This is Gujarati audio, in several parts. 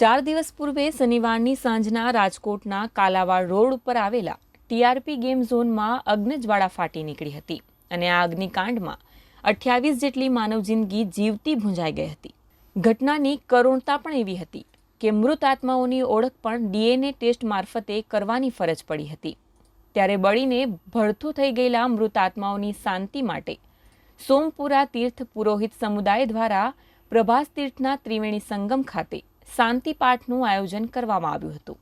ચાર દિવસ પૂર્વે શનિવારની સાંજના રાજકોટના કાલાવાડ રોડ ઉપર આવેલા ટીઆરપી ગેમ ઝોનમાં અગ્નિજ્વાળા ફાટી નીકળી હતી અને આ અગ્નિકાંડમાં અઠ્યાવીસ જેટલી માનવ જિંદગી જીવતી ભૂંજાઈ ગઈ હતી. ઘટનાની કરુણતા પણ એવી હતી કે મૃત આત્માઓની ઓળખ પણ ડીએનએ ટેસ્ટ મારફતે કરવાની ફરજ પડી હતી. ત્યારે બળીને ભડથું થઈ ગયેલા મૃત આત્માઓની શાંતિ માટે સોમપુરા તીર્થ પુરોહિત સમુદાય દ્વારા પ્રભાસ તીર્થના ત્રિવેણી સંગમ ખાતે શાંતિ પાઠનું આયોજન કરવામાં આવ્યું હતું.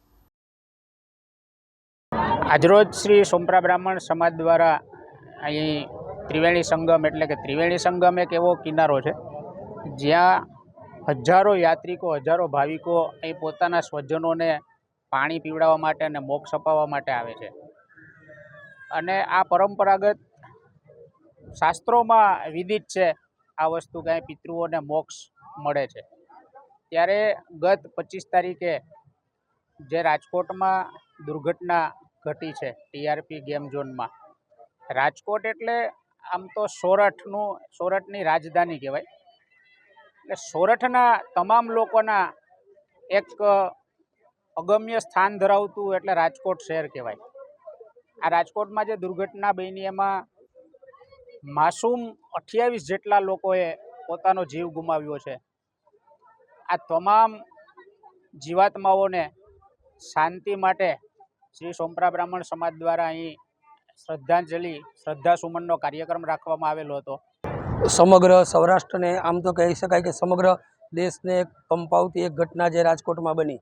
આજરોજ શ્રી સોમપ્રા બ્રાહ્મણ સમાજ દ્વારા અહીં ત્રિવેણી સંગમ એટલે કે ત્રિવેણી સંગમ એક એવો કિનારો છે, જ્યાં હજારો યાત્રિકો, હજારો ભાવિકો અહીં પોતાના સ્વજનોને પાણી પીવડાવવા માટે અને મોક્ષ અપાવવા માટે આવે છે. અને આ પરંપરાગત શાસ્ત્રોમાં વિદિત છે, આ વસ્તુ કે પિતૃઓને મોક્ષ મળે છે. ત્યારે ગત પચીસ તારીખે જે રાજકોટમાં દુર્ઘટના ઘટી છે, ટીઆરપી ગેમ ઝોનમાં. રાજકોટ એટલે આમ તો સોરઠનું, સોરઠની રાજધાની કહેવાય. એટલે સોરઠના તમામ લોકોના એક અગમ્ય સ્થાન ધરાવતું એટલે રાજકોટ શહેર કહેવાય. આ રાજકોટમાં જે દુર્ઘટના બની એમાં માસૂમ અઠ્યાવીસ જેટલા લોકોએ પોતાનો જીવ ગુમાવ્યો છે. આ તમામ જીવાત્માઓને શાંતિ માટે શ્રી સોમપ્રા બ્રાહ્મણ સમાજ દ્વારા અહીં શ્રદ્ધાંજલિ શ્રદ્ધા સુમનનો કાર્યક્રમ રાખવામાં આવેલો હતો. સમગ્ર સૌરાષ્ટ્રને આમ તો કહી શકાય કે સમગ્ર દેશને કંપાવતી એક ઘટના જે રાજકોટમાં બની.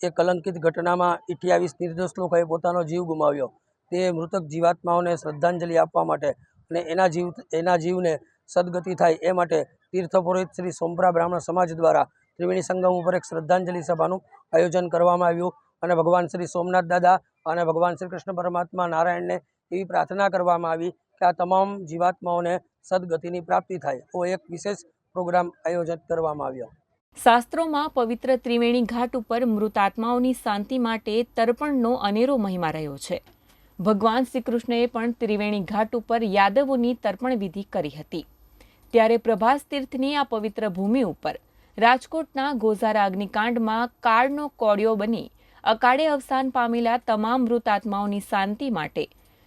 એ કલંકિત ઘટનામાં અઠ્યાવીસ નિર્દોષ લોકોએ પોતાનો જીવ ગુમાવ્યો. તે મૃતક જીવાત્માઓને શ્રદ્ધાંજલિ આપવા માટે અને એના જીવ, એના જીવને સદગતિ થાય એ માટે તીર્થ પુરોહિત શ્રી સોમપ્રા બ્રાહ્મણ સમાજ દ્વારા ત્રિવેણી સંગમ ઉપર એક શ્રદ્ધાંજલિ સભાનું આયોજન કરવામાં આવ્યું અને ભગવાન શ્રી સોમનાથ દાદા અને ભગવાન શ્રી કૃષ્ણ પરમાત્મા નારાયણને એવી પ્રાર્થના કરવામાં આવી કે આ તમામ જીવાત્માઓને સદગતિની પ્રાપ્તિ થાય એવો એક વિશેષ પ્રોગ્રામ આયોજન કરવામાં આવ્યો. શાસ્ત્રોમાં પવિત્ર ત્રિવેણી ઘાટ ઉપર મૃતાત્માઓની શાંતિ માટે તર્પણનો અનેરો મહિમા રહ્યો છે. ભગવાન શ્રી કૃષ્ણએ પણ ત્રિવેણી ઘાટ ઉપર યાદવોની તર્પણ વિધિ કરી હતી. ત્યારે પ્રભાસ તીર્થની આ પવિત્ર ભૂમિ ઉપર રાજકોટના ગોઝારા અગ્નિકાંડમાં કાળનો કોળિયો બની અકાળે અવસાન પામેલા તમામ મૃતાત્માઓની શાંતિ માટે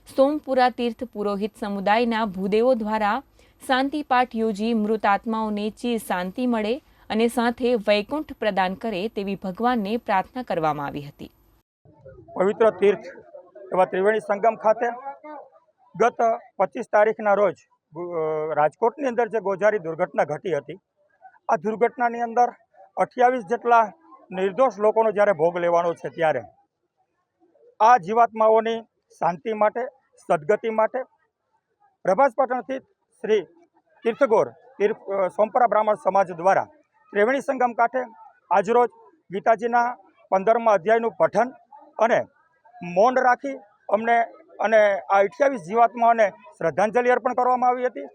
સોમપુરા તીર્થ પુરોહિત સમુદાયના ભૂદેવો દ્વારા શાંતિ પાઠ યોજી મૃતાત્માઓને ચીર શાંતિ મળે અને સાથે વૈકુંઠ પ્રદાન કરે તેવી ભગવાનને પ્રાર્થના કરવામાં આવી હતી. પવિત્ર તીર્થ એવા ત્રિવેણી સંગમ ખાતે ગત પચીસ તારીખના રોજ રાજકોટની અંદર જે ગોઝારી દુર્ઘટના ઘટી હતી આ દુર્ઘટનાની અંદર અઠ્યાવીસ જેટલા નિર્દોષ લોકોનો જ્યારે ભોગ લેવાનો છે ત્યારે આ જીવાત્માઓની શાંતિ માટે, સદગતિ માટે પ્રભાસ પાટણથી શ્રી તીર્થગોર, તીર્થ સોમપરા બ્રાહ્મણ સમાજ દ્વારા ત્રિવેણી સંગમ કાંઠે આજરોજ ગીતાજીના પંદરમા અધ્યાયનું પઠન અને મૌન રાખી અમને અને આ અઠ્યાવીસ જીવાત્માઓને શ્રદ્ધાંજલિ અર્પણ કરવામાં આવી હતી.